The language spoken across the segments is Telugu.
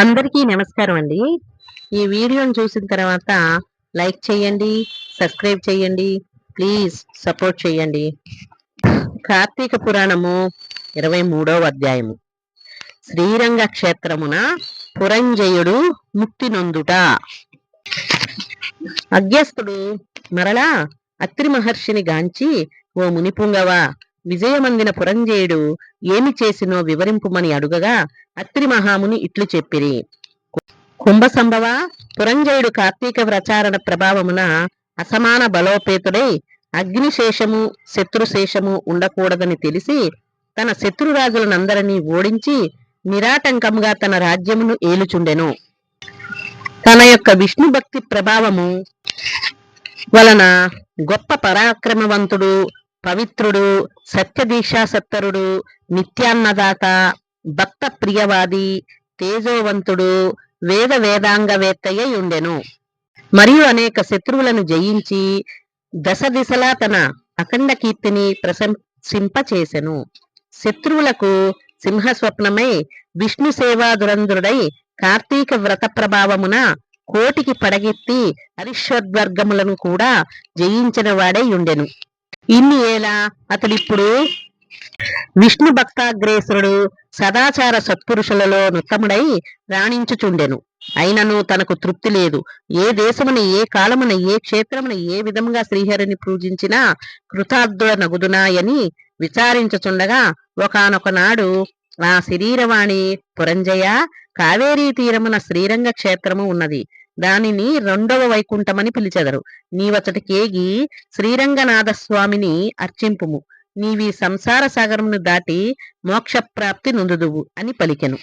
అందరికీ నమస్కారం అండి. ఈ వీడియోని చూసిన తర్వాత లైక్ చేయండి సబ్స్క్రైబ్ చేయండి ప్లీజ్ సపోర్ట్ చేయండి. కార్తీక పురాణము ఇరవై మూడవ అధ్యాయము. శ్రీరంగ క్షేత్రమున పురంజయుడు ముక్తి నొందుట. అగ్యస్తుడు మరలా అత్రి మహర్షిని గాంచి ఓ మునిపుంగవా విజయమందిన పురంజయుడు ఏమి చేసినో వివరింపుమని అడుగగా అత్రి మహాముని ఇట్లు చెప్పిరి. కుంభ సంభవ పురంజయుడు కార్తీక ప్రచారణ ప్రభావమున అసమాన బలోపేతుడై అగ్నిశేషము శత్రుశేషము ఉండకూడదని తెలిసి తన శత్రురాజులనందరినీ ఓడించి నిరాటంకంగా తన రాజ్యమును ఏలుచుండెను. తన యొక్క విష్ణు భక్తి ప్రభావము వలన గొప్ప పరాక్రమవంతుడు పవిత్రుడు సత్యదీక్షాసత్తరుడు నిత్యాన్నదాత భక్త ప్రియవాది తేజోవంతుడు వేద వేదాంగవేత్తయ్య ఉండెను మరియు అనేక శత్రువులను జయించి దశ దిశలా తన అఖండ కీర్తిని ప్రశంసింపచేసెను. శత్రువులకు సింహస్వప్నమై విష్ణు సేవా దురంధుడై కార్తీక వ్రత ప్రభావమున కోటికి పడగెత్తి హరిశ్వర్గములను కూడా జయించిన వాడై ఉండెను ఇన్ని ఏలా? అతడిప్పుడు విష్ణు భక్తాగ్రేసురుడు సదాచార సత్పురుషులలో నుత్తముడై రాణించుచుండెను. అయినను తనకు తృప్తి లేదు. ఏ దేశమున ఏ కాలమున ఏ క్షేత్రమున ఏ విధముగా శ్రీహరిని పూజించినా కృతార్థుల నగుదునాయని విచారించుచుండగా ఒకనొకనాడు ఆ శరీరవాణి పురంజయ కావేరీ తీరమున శ్రీరంగ క్షేత్రము ఉన్నది. దానిని రెండవ వైకుంఠమని పిలిచెదరు. నీవచటికేగి శ్రీరంగనాథస్వామిని అర్చింపుము. నీవి సంసార సాగరమును దాటి మోక్షప్రాప్తి నొందుదువు అని పలికెను.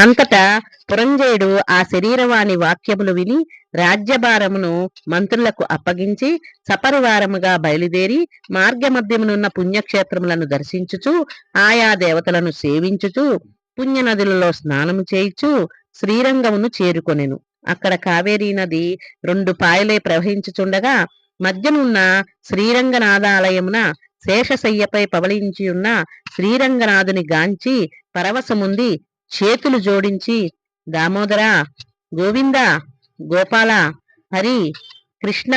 అంతటా పురంజయుడు ఆ శరీరవాణి వాక్యములు విని రాజ్యభారమును మంత్రులకు అప్పగించి సపరివారముగా బయలుదేరి మార్గమధ్యమునున్న పుణ్యక్షేత్రములను దర్శించుచు ఆయా దేవతలను సేవించుచు పుణ్యనదులలో స్నానము చేయిచు శ్రీరంగమును చేరుకొనెను. అక్కడ కావేరీ నది రెండు పాయలే ప్రవహించుచుండగా మధ్యనున్న శ్రీరంగనాథాలయమున శేషశయ్యపై పవళించి ఉన్న శ్రీరంగనాథుని గాంచి పరవశముంది చేతులు జోడించి దామోదర గోవింద గోపాల హరి కృష్ణ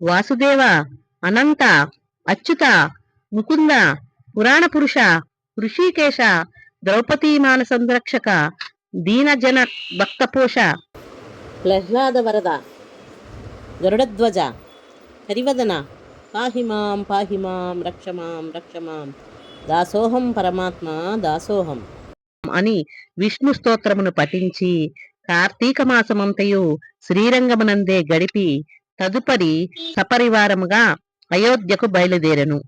వాసుదేవ అనంత అచ్యుత ముకుంద పురాణ పురుష ఋషికేశ ద్రౌపదీ మాన సంరక్షక దీనజన భక్తపోష ప్రహ్లాద వరద గరుడధ్వజ హరివదన పాహిమాం పాహిమాం రక్షమాం రక్షమాం దాసోహం పరమాత్మ దాసోహం అని విష్ణు స్తోత్రమును పఠించి కార్తీక మాసమంతయు శ్రీరంగమునందే గడిపి తదుపరి సపరివారముగా అయోధ్యకు బయలుదేరెను.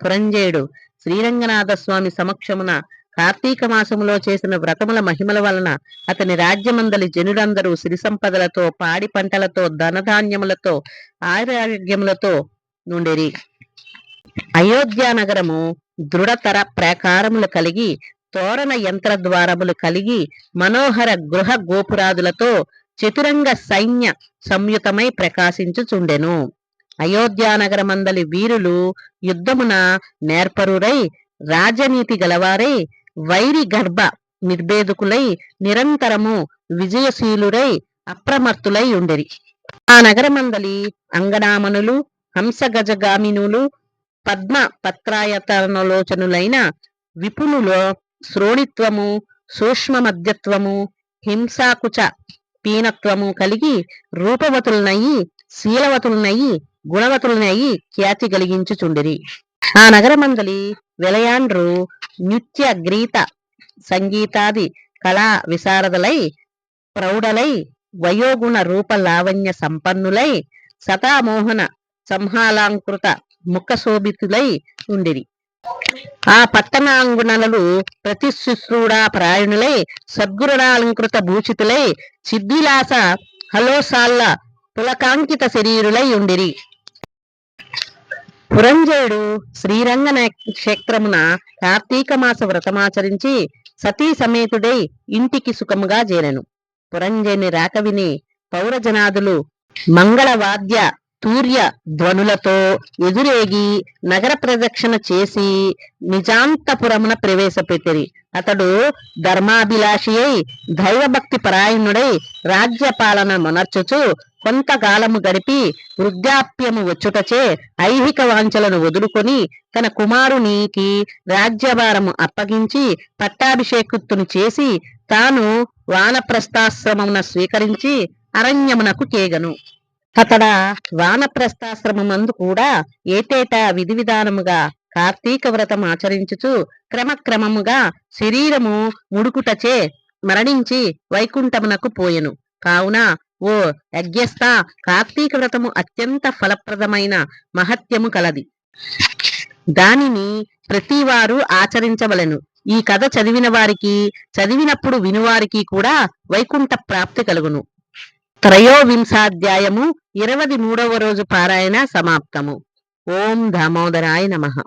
పురంజయుడు శ్రీరంగనాథ స్వామి సమక్షమున కార్తీక మాసములో చేసిన వ్రతముల మహిమల వలన అతని రాజ్యమందలి జనులందరూ సిరి సంపదలతో పాడి పంటలతో ధనధాన్యములతో ఆరోగ్యములతో నుండిరి. అయోధ్య నగరము దృఢతర ప్రాకారములు కలిగి తోరణ యంత్ర ద్వారములు కలిగి మనోహర గృహ గోపురాదులతో చతురంగ సైన్య సంయుతమై ప్రకాశించుచుండెను. అయోధ్యానగరమందలి వీరులు యుద్ధమున నేర్పరురై రాజనీతి గలవారై వైరి గర్భ నిర్భేదుకులై నిరంతరము విజయశీలురై అప్రమత్తులై ఉండెరి. ఆ నగరమందలి అంగనామనులు హంసగజగామినులు పద్మ పత్రాయతనలోచనులైన విపునులో శ్రోణిత్వము సూక్ష్మ మధ్యత్వము హింసాకుచ పీనత్వము కలిగి రూపవతులనయ్యి శీలవతులనయ్యి గుణవతులనయ్యి ఖ్యాతి కలిగించుచుండిరి. ఆ నగరమందలి విలయాండ్రు నృత్య గ్రీత సంగీతాది కళా విశారదలై ప్రౌఢలై వయోగుణ రూప లావణ్య సంపన్నులై సతామోహన సంహాలాంకృత ముఖశోభితులై ఉండిరి. ఆ పట్టణాంగుణలు ప్రతిశుశ్రూడా ప్రాయుణులై సద్గురుణాలంకృత భూషితులై సిద్ధిలాస హలోసాల్ల పులకాంకిత శరీరులై ఉండిరి. పురంజయుడు శ్రీరంగ క్షేత్రమున కార్తీక మాస వ్రతమాచరించి సతీ సమేతుడై ఇంటికి సుఖముగా చేరెను. పురంజయుని రాక విని పౌరజనాదులు మంగళవాద్య తూర్య ధ్వనులతో ఎదురేగి నగర ప్రదక్షిణ చేసి నిజాంతపురమున ప్రవేశపెట్టిరి. అతడు ధర్మాభిలాషి అయి దైవభక్తి పరాయణుడై రాజ్యపాలన మొనర్చుచు కొంతకాలము గడిపి వృద్ధాప్యము వచ్చుటచే ఐహిక వాంఛలను వదులుకొని తన కుమారునికి రాజ్యభారము అప్పగించి పట్టాభిషేకుత్తును చేసి తాను వానప్రస్థాశ్రమమున స్వీకరించి అరణ్యమునకు కేగను అతడ వానప్రస్థాశ్రమమందు కూడా ఏటేటా విధి విధానముగా కార్తీక వ్రతం ఆచరించుచు క్రమక్రమముగా శరీరము ముడుకుటచే మరణించి వైకుంఠమునకు పోయెను. కావున ఓ యజ్ఞస్థ కార్తీక వ్రతము అత్యంత ఫలప్రదమైన మహత్యము కలది. దానిని ప్రతివారు ఆచరించవలెను. ఈ కథ చదివిన వారికి చదివినప్పుడు వినువారికి కూడా వైకుంఠ ప్రాప్తి కలుగును. త్రయోవింశాధ్యాయము ఇరవది మూడవ రోజు పారాయణ సమాప్తము. ఓం దామోదరాయ నమః.